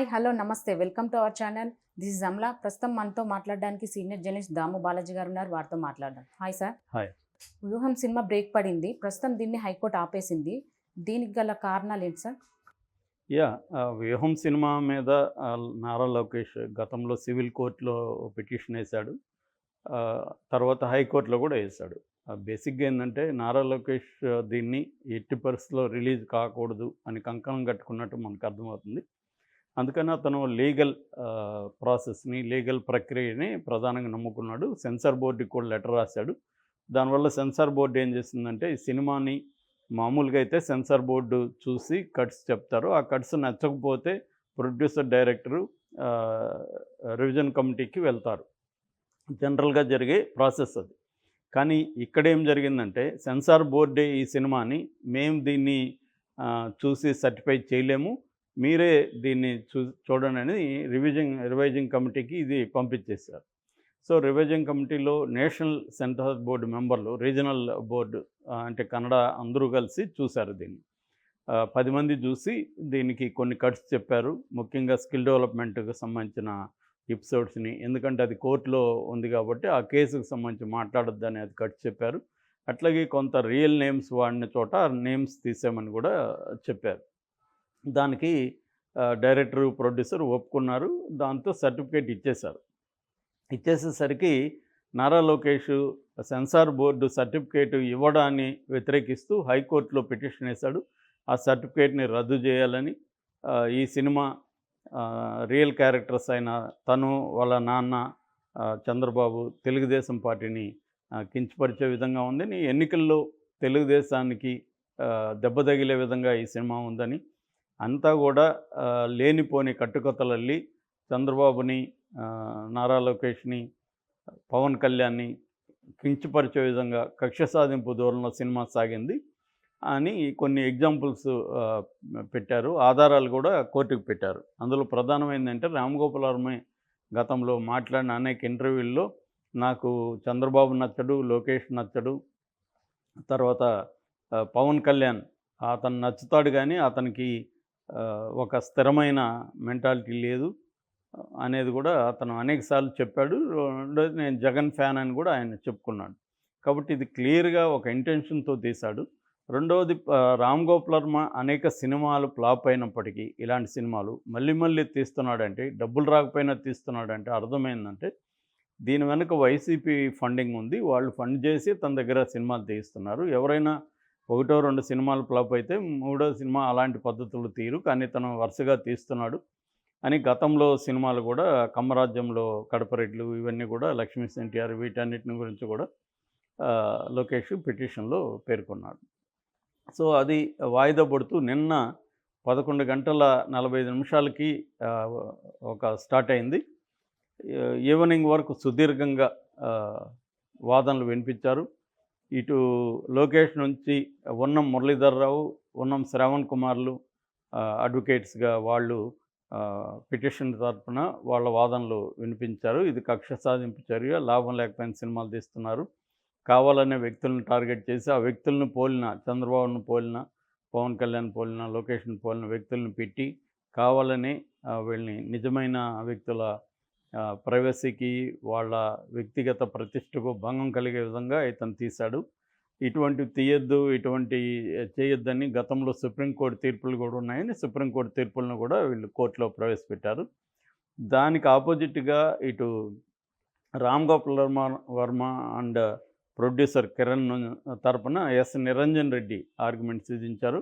Hi hello namaste. Welcome to our channel. This is Amla. ప్రస్తుతం మనతో మాట్లాడడానికి senior journalist దాము బాలాజీ గారు ఉన్నారు. వారితో మాట్లాడదాం. Hi sir. Hi. Vyuham cinema break పడింది. ప్రస్తుతం దీన్ని హైకోర్టు ఆపేసింది. దీనికి గల కారణాలు ఏంటి సార్? యా వ్యూహం సినిమా మీద నారా లోకేష్ గతంలో సివిల్ కోర్టులో పిటిషన్ వేశాడు. తర్వాత హైకోర్టులో కూడా వేశాడు. బేసిక్గా ఏంటంటే నారా లోకేష్ దీన్ని ఎట్టి పరిస్థితుల్లో రిలీజ్ కాకూడదు అని కంకణం కట్టుకున్నట్టు మనకు అర్థమవుతుంది. అందుకని అతను లీగల్ ప్రాసెస్ని లీగల్ ప్రక్రియని ప్రధానంగా నమ్ముకున్నాడు. సెన్సార్ బోర్డుకి కూడా లెటర్ రాశాడు. దానివల్ల సెన్సార్ బోర్డు ఏం చేసిందంటే ఈ సినిమాని మామూలుగా అయితే సెన్సార్ బోర్డు చూసి కట్స్ చెప్తారు. ఆ కట్స్ నచ్చకపోతే ప్రొడ్యూసర్ డైరెక్టరు రివిజన్ కమిటీకి వెళ్తారు. జనరల్గా జరిగే ప్రాసెస్ అది. కానీ ఇక్కడ ఏం జరిగిందంటే సెన్సార్ బోర్డే ఈ సినిమాని మేము దీన్ని చూసి సర్టిఫై చేయలేము. మీరే దీన్ని చూ చూడండి అని రివిజన్ రివైజింగ్ కమిటీకి ఇది పంపించేశారు. సో రివైజింగ్ కమిటీలో national centre board members regional board అంటే కన్నడ అందరూ కలిసి చూశారు దీన్ని. పది మంది చూసి దీనికి కొన్ని కట్స్ చెప్పారు. ముఖ్యంగా స్కిల్ డెవలప్మెంట్కి సంబంధించిన ఎపిసోడ్స్ని ఎందుకంటే అది కోర్టులో ఉంది కాబట్టి ఆ కేసుకు సంబంధించి మాట్లాడొద్దని అది కట్స్ చెప్పారు. అట్లాగే కొంత రియల్ నేమ్స్ వాడిన చోట నేమ్స్ తీసామని కూడా చెప్పారు. దానికి డైరెక్టర్ ప్రొడ్యూసర్ ఒప్పుకున్నారు. దాంతో సర్టిఫికేట్ ఇచ్చేశారు. ఇచ్చేసేసరికి Nara Lokesh censor board certificate ఇవ్వడాన్ని వ్యతిరేకిస్తూ హైకోర్టులో పిటిషన్ వేశాడు. ఆ సర్టిఫికేట్ని రద్దు చేయాలని ఈ సినిమా రియల్ క్యారెక్టర్స్ అయిన తను వాళ్ళ నాన్న చంద్రబాబు తెలుగుదేశం పార్టీని కించపరిచే విధంగా ఉందని ఎన్నికల్లో తెలుగుదేశానికి దెబ్బ తగిలే విధంగా ఈ సినిమా ఉందని అంతా కూడా లేనిపోని కట్టుకథలల్లి చంద్రబాబుని నారా లోకేష్ని పవన్ కళ్యాణ్ని కించపరిచే విధంగా కక్ష సాధింపు దూరంలో సినిమా సాగింది అని కొన్ని ఎగ్జాంపుల్స్ పెట్టారు. ఆధారాలు కూడా కోర్టుకు పెట్టారు. అందులో ప్రధానమైందంటే రామ్ గోపాల్ గతంలో మాట్లాడిన అనేక ఇంటర్వ్యూల్లో నాకు చంద్రబాబు నచ్చడు లోకేష్ నచ్చడు తర్వాత పవన్ కళ్యాణ్ అతను నచ్చుతాడు కానీ అతనికి ఒక స్థిరమైన మెంటాలిటీ లేదు అనేది కూడా అతను అనేకసార్లు చెప్పాడు. రెండోది నేను జగన్ ఫ్యాన్ అని కూడా ఆయన చెప్పుకున్నాడు. కాబట్టి ఇది క్లియర్గా ఒక ఇంటెన్షన్తో తీశాడు. రెండవది రామ్ గోపాల్ వర్మ అనేక సినిమాలు ఫ్లాప్ అయినప్పటికీ ఇలాంటి సినిమాలు మళ్ళీ మళ్ళీ తీస్తున్నాడంటే డబ్బులు రాకపోయినా తీస్తున్నాడంటే అర్థమైందంటే దీని వెనుక వైసీపీ ఫండింగ్ ఉంది. వాళ్ళు ఫండ్ చేసి తన దగ్గర సినిమాలు తీస్తున్నారు. ఎవరైనా ఒకటో రెండు సినిమాలు ఫ్లాప్ అయితే మూడో సినిమా అలాంటి పద్ధతులు తీరు. కానీ తను వరుసగా తీస్తున్నాడు. అని గతంలో సినిమాలు కూడా కమ్మరాజ్యంలో కడపరెడ్లు ఇవన్నీ కూడా లక్ష్మీ ఎన్టీఆర్ వీటన్నిటిని గురించి కూడా లోకేష్ పిటిషన్లో పేర్కొన్నాడు. సో అది వాయిదా పడుతూ నిన్న పదకొండు గంటల నలభై ఐదు నిమిషాలకి ఒక స్టార్ట్ అయింది. ఈవినింగ్ వరకు సుదీర్ఘంగా వాదనలు వినిపించారు. ఇటు లోకేష్ నుంచి ఉన్నం మురళీధర్రావు ఉన్నం శ్రావణ్ కుమార్లు అడ్వకేట్స్గా వాళ్ళు పిటిషన్ తరపున వాళ్ళ వాదనలు వినిపించారు. ఇది కక్ష సాధింపు చర్య లాభం లేకపోయిన సినిమాలు తీస్తున్నారు. కావాలనే వ్యక్తులను టార్గెట్ చేసి ఆ వ్యక్తులను పోలిన చంద్రబాబును పోలిన పవన్ కళ్యాణ్ పోలిన లోకేష్ను పోలిన వ్యక్తులను పెట్టి కావాలని వీళ్ళని నిజమైన వ్యక్తుల ప్రైవసీకి వాళ్ళ వ్యక్తిగత ప్రతిష్టకు భంగం కలిగే విధంగా ఇతను తీశాడు. ఇటువంటి తీయద్దు ఇటువంటి చేయొద్దని గతంలో సుప్రీంకోర్టు తీర్పులు కూడా ఉన్నాయని సుప్రీంకోర్టు తీర్పులను కూడా వీళ్ళు కోర్టులో ప్రవేశపెట్టారు. దానికి ఆపోజిట్గా ఇటు రామ్ గోపాల్ వర్మ వర్మ అండ్ ప్రొడ్యూసర్ కిరణ్ తరపున ఎస్. నిరంజన్ రెడ్డి ఆర్గ్యుమెంట్ సూచించారు.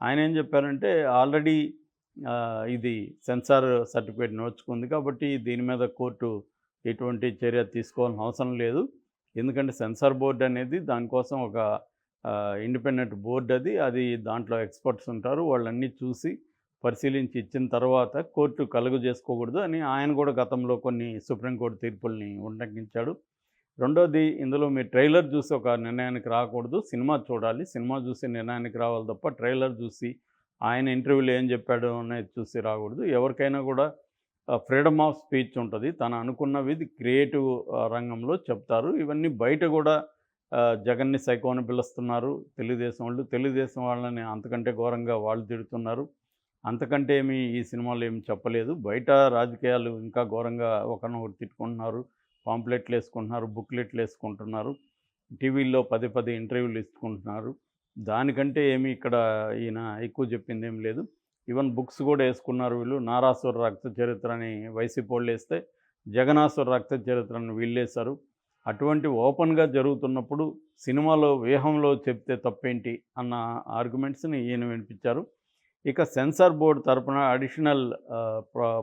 ఆయన ఏం చెప్పారంటే ఆల్రెడీ ఇది సెన్సార్ సర్టిఫికేట్ నోచుకుంది కాబట్టి దీని మీద కోర్టు ఎటువంటి చర్య తీసుకోవాల్సిన అవసరం లేదు. ఎందుకంటే సెన్సార్ బోర్డు అనేది దానికోసం ఒక ఇండిపెండెంట్ బోర్డు అది. అది దాంట్లో ఎక్స్పర్ట్స్ ఉంటారు. వాళ్ళన్నీ చూసి పరిశీలించి ఇచ్చిన తర్వాత కోర్టు కలుగు చేసుకోకూడదు అని ఆయన కూడా గతంలో కొన్ని సుప్రీంకోర్టు తీర్పుల్ని ఉల్లంఘించాడు. రెండోది ఇందులో మీరు ట్రైలర్ చూసి ఒక నిర్ణయానికి రాకూడదు. సినిమా చూడాలి. సినిమా చూసి నిర్ణయానికి రావాలి తప్ప ట్రైలర్ చూసి ఆయన ఇంటర్వ్యూలో ఏం చెప్పాడు అనేది చూసి రాకూడదు. ఎవరికైనా కూడా ఫ్రీడమ్ ఆఫ్ స్పీచ్ ఉంటుంది. తను అనుకున్నవి క్రియేటివ్ రంగంలో చెప్తారు. ఇవన్నీ బయట కూడా జగన్ని సైకోని పిలుస్తున్నారు. తెలుగుదేశం వాళ్ళు తెలుగుదేశం వాళ్ళని అంతకంటే ఘోరంగా వాళ్ళు తిడుతున్నారు. అంతకంటే ఏమి ఈ సినిమాలో ఏమి చెప్పలేదు. బయట రాజకీయాలు ఇంకా ఘోరంగా ఒకరినొకరు తిట్టుకుంటున్నారు. పాంప్లెట్లు వేసుకుంటున్నారు బుక్లెట్లు వేసుకుంటున్నారు. టీవీల్లో పదే పదే ఇంటర్వ్యూలు ఇచ్చుకుంటున్నారు దానికంటే ఏమి ఇక్కడ ఈయన ఎక్కువ చెప్పింది ఏం లేదు. ఈవెన్ బుక్స్ కూడా వేసుకున్నారు వీళ్ళు. నారాసుర రక్త చరిత్ర అని వైసీపీ వాళ్ళు వేస్తే జగనాసుర రక్త చరిత్రను వీళ్ళేశారు అటువంటి ఓపెన్గా జరుగుతున్నప్పుడు సినిమాలో వ్యూహంలో చెప్తే తప్పేంటి అన్న ఆర్గ్యుమెంట్స్ని ఈయన వినిపించారు. ఇక సెన్సార్ బోర్డు తరపున అడిషనల్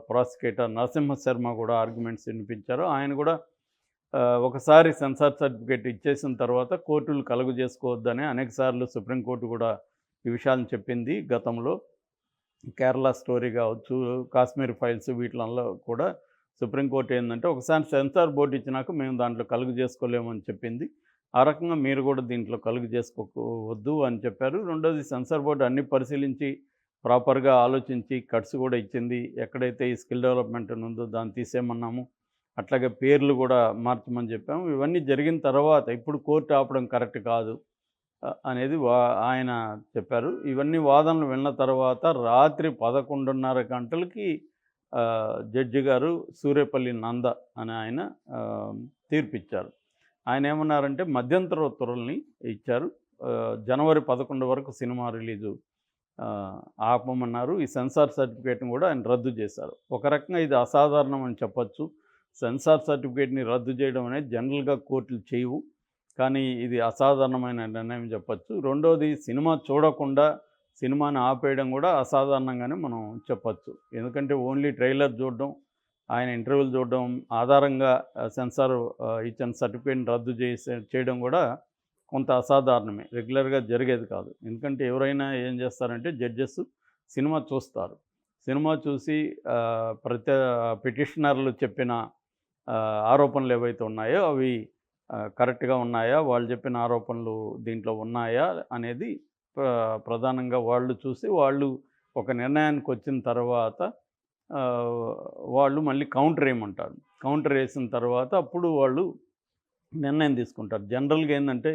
ప్రాసిక్యూటర్ నరసింహ శర్మ కూడా ఆర్గ్యుమెంట్స్ వినిపించారు. ఆయన కూడా ఒకసారి సెన్సార్ సర్టిఫికేట్ ఇచ్చేసిన తర్వాత కోర్టులు కలుగు చేసుకోవద్దని అనేకసార్లు సుప్రీంకోర్టు కూడా ఈ విషయాలను చెప్పింది గతంలో. కేరళ స్టోరీ కావచ్చు కాశ్మీర్ ఫైల్స్ వీటిలలో కూడా సుప్రీంకోర్టు ఏంటంటే ఒకసారి సెన్సార్ బోర్డు ఇచ్చినాక మేము దాంట్లో కలుగు చేసుకోలేమని చెప్పింది. ఆ రకంగా మీరు కూడా దీంట్లో కలుగు చేసుకోవద్దు అని చెప్పారు. రెండోది సెన్సార్ బోర్డు అన్ని పరిశీలించి ప్రాపర్గా ఆలోచించి కట్స్ కూడా ఇచ్చింది. ఎక్కడైతే ఈ స్కిల్ డెవలప్మెంట్ ఉందో దాన్ని తీసేయమన్నాము. అట్లాగే పేర్లు కూడా మార్చమని చెప్పాము. ఇవన్నీ జరిగిన తర్వాత ఇప్పుడు కోర్టు ఆపడం కరెక్ట్ కాదు అనేది వా ఆయన చెప్పారు. ఇవన్నీ వాదనలు విన్న తర్వాత రాత్రి పదకొండున్నర గంటలకి జడ్జి గారు సూర్యపల్లి నంద అని ఆయన తీర్పిచ్చారు. ఆయన ఏమన్నారంటే మధ్యంతర ఉత్తర్వుల్ని ఇచ్చారు. జనవరి పదకొండు వరకు సినిమా రిలీజు ఆపమన్నారు. ఈ సెన్సార్ సర్టిఫికేట్ని కూడా ఆయన రద్దు చేశారు. ఒక రకంగా ఇది అసాధారణం అని చెప్పొచ్చు. సెన్సార్ సర్టిఫికేట్ని రద్దు చేయడం అనేది జనరల్గా కోర్టులు చేయవు. కానీ ఇది అసాధారణమైన నిర్ణయం చెప్పొచ్చు. రెండోది సినిమా చూడకుండా సినిమాని ఆపేయడం కూడా అసాధారణంగానే మనం చెప్పచ్చు. ఎందుకంటే ఓన్లీ ట్రైలర్ చూడడం ఆయన ఇంటర్వ్యూలు చూడడం ఆధారంగా సెన్సార్ ఇచ్చిన సర్టిఫికేట్ని రద్దు చేసే చేయడం కూడా కొంత అసాధారణమే. రెగ్యులర్గా జరిగేది కాదు. ఎందుకంటే ఎవరైనా ఏం చేస్తారంటే జడ్జెస్ సినిమా చూస్తారు. సినిమా చూసి ప్రతి పిటిషనర్లు చెప్పిన ఆరోపణలు ఏవైతే ఉన్నాయో అవి కరెక్ట్గా ఉన్నాయా? వాళ్ళు చెప్పిన ఆరోపణలు దీంట్లో ఉన్నాయా? అనేది ప్రధానంగా వాళ్ళు చూసి వాళ్ళు ఒక నిర్ణయానికి వచ్చిన తర్వాత వాళ్ళు మళ్ళీ కౌంటర్ వేయమంటారు కౌంటర్ వేసిన తర్వాత అప్పుడు వాళ్ళు నిర్ణయం తీసుకుంటారు. జనరల్గా ఏంటంటే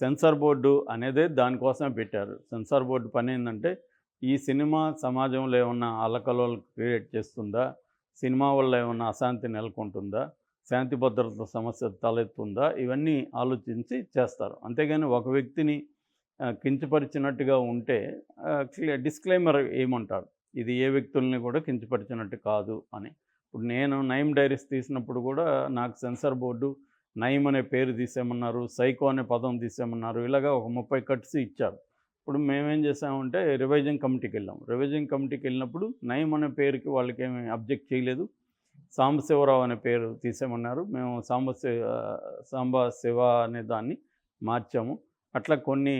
సెన్సార్ బోర్డు అనేదే దానికోసమే పెట్టారు. సెన్సార్ బోర్డు పని ఏంటంటే ఈ సినిమా సమాజంలో ఏమన్నా అలకలోలు క్రియేట్ చేస్తుందా? సినిమా వల్ల ఏమైనా అశాంతి నెలకొంటుందా? శాంతి భద్రత సమస్య తలెత్తుందా? ఇవన్నీ ఆలోచించి చేస్తారు. అంతేగాని ఒక వ్యక్తిని కించపరిచినట్టుగా ఉంటే డిస్క్లైమర్ ఏమంటారు? ఇది ఏ వ్యక్తుల్ని కూడా కించపరిచినట్టు కాదు అని. ఇప్పుడు నేను నైమ్ డైరీస్ తీసినప్పుడు కూడా నాకు సెన్సార్ బోర్డు నైమ్ అనే పేరు తీసేయమన్నారు సైకో అనే పదం తీసేయమన్నారు ఇలాగా ఒక ముప్పై కట్స్ ఇచ్చారు. ఇప్పుడు మేమేం చేసామంటే రివైజింగ్ కమిటీకి వెళ్ళాం రివైజింగ్ కమిటీకి వెళ్ళినప్పుడు నైమ్ అనే పేరుకి వాళ్ళకి ఏమి అబ్జెక్ట్ చేయలేదు. సాంబశివరావు అనే పేరు తీసేమన్నారు మేము సాంబశివ సాంబ శివ అనే దాన్ని మార్చాము. అట్లా కొన్ని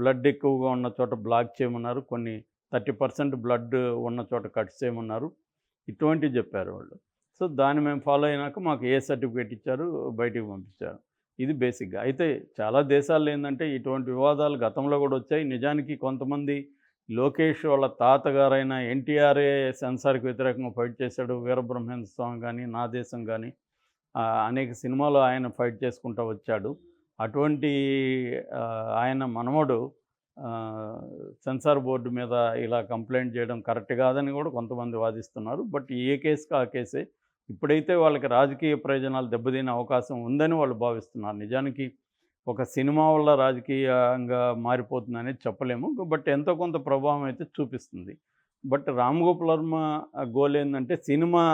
బ్లడ్ ఎక్కువగా ఉన్న చోట బ్లాక్ చేయమన్నారు. కొన్ని థర్టీ పర్సెంట్ బ్లడ్ ఉన్న చోట కట్ చేయమన్నారు. ఇటువంటివి చెప్పారు వాళ్ళు. సో దాన్ని మేము ఫాలో అయినాక మాకు ఏ సర్టిఫికేట్ ఇచ్చారు? బయటికి పంపించారు. ఇది బేసిక్గా. అయితే చాలా దేశాల్లో ఏంటంటే ఇటువంటి వివాదాలు గతంలో కూడా వచ్చాయి. నిజానికి కొంతమంది లోకేష్ వాళ్ళ తాతగారైన ఎన్టీఆర్ఏ సెన్సార్కి వ్యతిరేకంగా ఫైట్ చేశాడు. వీరబ్రహ్మేంద్ర స్వామి కానీ నా దేశం కానీ అనేక సినిమాలు ఆయన ఫైట్ చేసుకుంటూ వచ్చాడు. అటువంటి ఆయన మనమడు సెన్సార్ బోర్డు మీద ఇలా కంప్లైంట్ చేయడం కరెక్ట్ కాదని కూడా కొంతమంది వాదిస్తున్నారు. బట్ ఏ కేసుకు ఆ కేసే ఇప్పుడైతే వాళ్ళకి రాజకీయ ప్రయోజనాలు దెబ్బతినే అవకాశం ఉందని వాళ్ళు భావిస్తున్నారు. నిజానికి ఒక సినిమా వల్ల రాజకీయంగా మారిపోతుంది అనేది చెప్పలేము. బట్ ఎంతో కొంత ప్రభావం అయితే చూపిస్తుంది. బట్ రామ్ గోపాల్ వర్మ గోల్ ఏంటంటే సినిమా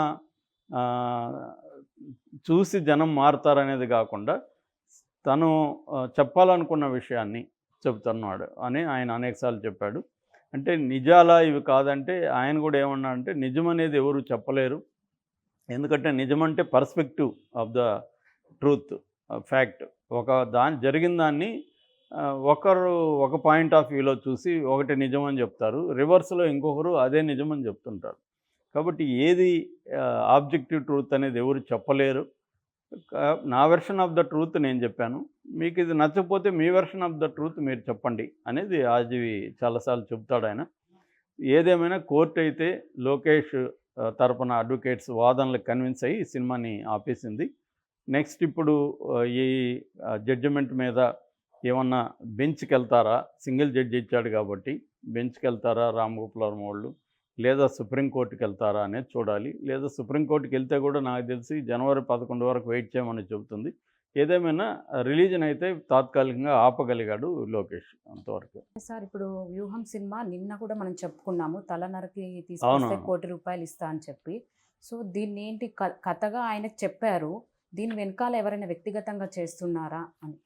చూసి జనం మారుతారనేది కాకుండా తను చెప్పాలనుకున్న విషయాన్ని చెబుతున్నాడు అని ఆయన అనేకసార్లు చెప్పాడు. అంటే నిజాలా ఇవి కాదంటే ఆయన కూడా ఏమన్నా అంటే నిజం అనేది ఎవరు చెప్పలేరు. ఎందుకంటే నిజం అంటే perspective of the truth fact. ఒక దాని జరిగిన దాన్ని ఒకరు ఒక పాయింట్ ఆఫ్ వ్యూలో చూసి ఒకటి నిజం అని చెప్తారు రివర్స్లో ఇంకొకరు అదే నిజం అని చెప్తుంటారు. కాబట్టి ఏది ఆబ్జెక్టివ్ ట్రూత్ అనేది ఎవరు చెప్పలేరు. నా వెర్షన్ ఆఫ్ ద ట్రూత్ నేను చెప్పాను. మీకు ఇది నచ్చకపోతే మీ వెర్షన్ ఆఫ్ ద ట్రూత్ మీరు చెప్పండి అనేది ఆజీవి చాలాసార్లు చెప్తాడు ఆయన. ఏదేమైనా కోర్టు అయితే లోకేష్ తరపున అడ్వకేట్స్ వాదనలకు కన్విన్స్ అయ్యి ఈ సినిమాని ఆపేసింది. నెక్స్ట్ ఇప్పుడు ఈ జడ్జిమెంట్ మీద ఏమన్నా బెంచ్కి వెళ్తారా సింగిల్ జడ్జి ఇచ్చాడు కాబట్టి బెంచ్కి వెళ్తారా రామ్ గోపాల్ వాళ్ళు? లేదా సుప్రీంకోర్టుకి వెళ్తారా అనేది చూడాలి. లేదా సుప్రీంకోర్టుకి వెళ్తే కూడా నాకు తెలిసి జనవరి పదకొండు వరకు వెయిట్ చేయమని చెబుతుంది. ఏదేమైనా రిలీజన్ అయితే తాత్కాలికంగా ఆపగలిగాడు లోకేష్ అంతవరకు. సార్ ఇప్పుడు వ్యూహం సినిమా నిన్న కూడా మనం చెప్పుకున్నాము. తలనరికి తీసుకొస్తే. కోటి రూపాయలు ఇస్తా అని చెప్పి. సో దీన్ని ఏంటి కథగా ఆయనకు చెప్పారు. దీని వెనకాల ఎవరైనా వ్యక్తిగతంగా చేస్తున్నారా అని.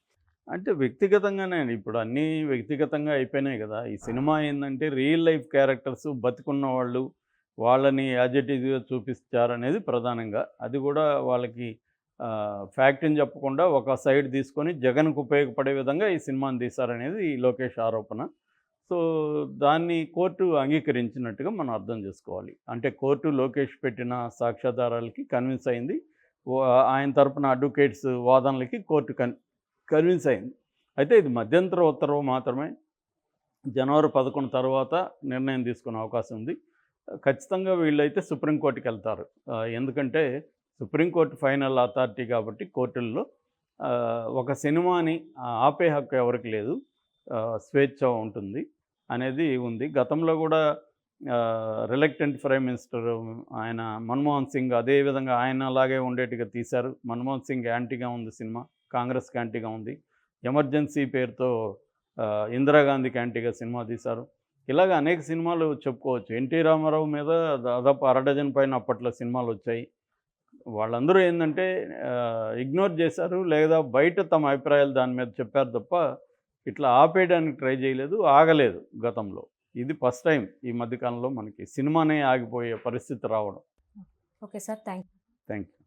అంటే వ్యక్తిగతంగానే అండి. ఇప్పుడు అన్నీ వ్యక్తిగతంగా అయిపోయినాయి కదా. ఈ సినిమా ఏంటంటే రియల్ లైఫ్ క్యారెక్టర్స్ బతికున్న వాళ్ళు వాళ్ళని యాజిటీవ్గా చూపిస్తారనేది ప్రధానంగా. అది కూడా వాళ్ళకి ఫ్యాక్ట్ని చెప్పకుండా ఒక సైడ్ తీసుకొని జగన్కు ఉపయోగపడే విధంగా ఈ సినిమాని తీశారనేది ఈ లోకేష్ ఆరోపణ. సో దాన్ని కోర్టు అంగీకరించినట్టుగా మనం అర్థం చేసుకోవాలి. అంటే కోర్టు లోకేష్ పెట్టిన సాక్ష్యాధారాలకి కన్విన్స్ అయింది. ఆయన తరపున అడ్వకేట్స్ వాదనలకి కోర్టు కన్ కన్విన్స్ అయింది. అయితే ఇది మధ్యంతర ఉత్తర్వు మాత్రమే. జనవరి పదకొండు తర్వాత నిర్ణయం తీసుకునే అవకాశం ఉంది. ఖచ్చితంగా వీళ్ళైతే సుప్రీంకోర్టుకి వెళ్తారు. ఎందుకంటే సుప్రీంకోర్టు ఫైనల్ అథారిటీ కాబట్టి కోర్టుల్లో ఒక సినిమాని ఆపే హక్కు ఎవరికి లేదు స్వేచ్ఛ ఉంటుంది అనేది ఉంది. గతంలో కూడా రిలక్టెంట్ ప్రైమ్ మినిస్టర్ ఆయన మన్మోహన్ సింగ్ అదే విధంగా ఆయన అలాగే ఉండేట్టుగా తీశారు. మన్మోహన్ సింగ్ యాంటీగా ఉంది సినిమా కాంగ్రెస్కి యాంటీగా ఉంది. ఎమర్జెన్సీ పేరుతో ఇందిరాగాంధీకి యాంటీగా సినిమా తీశారు. ఇలాగ అనేక సినిమాలు చెప్పుకోవచ్చు. ఎన్టీ రామారావు మీద దాదాపు అర డజన్ పైన అప్పట్లో సినిమాలు వచ్చాయి. వాళ్ళందరూ ఏంటంటే ఇగ్నోర్ చేశారు లేదా బయట తమ అభిప్రాయాలు దాని మీద చెప్పారు తప్ప ఇట్లా ఆపేయడానికి ట్రై చేయలేదు ఆగలేదు గతంలో. ఇది ఫస్ట్ టైం ఈ మధ్యకాలంలో మనకి సినిమానే ఆగిపోయే పరిస్థితి రావడం. Okay sir thank thank you.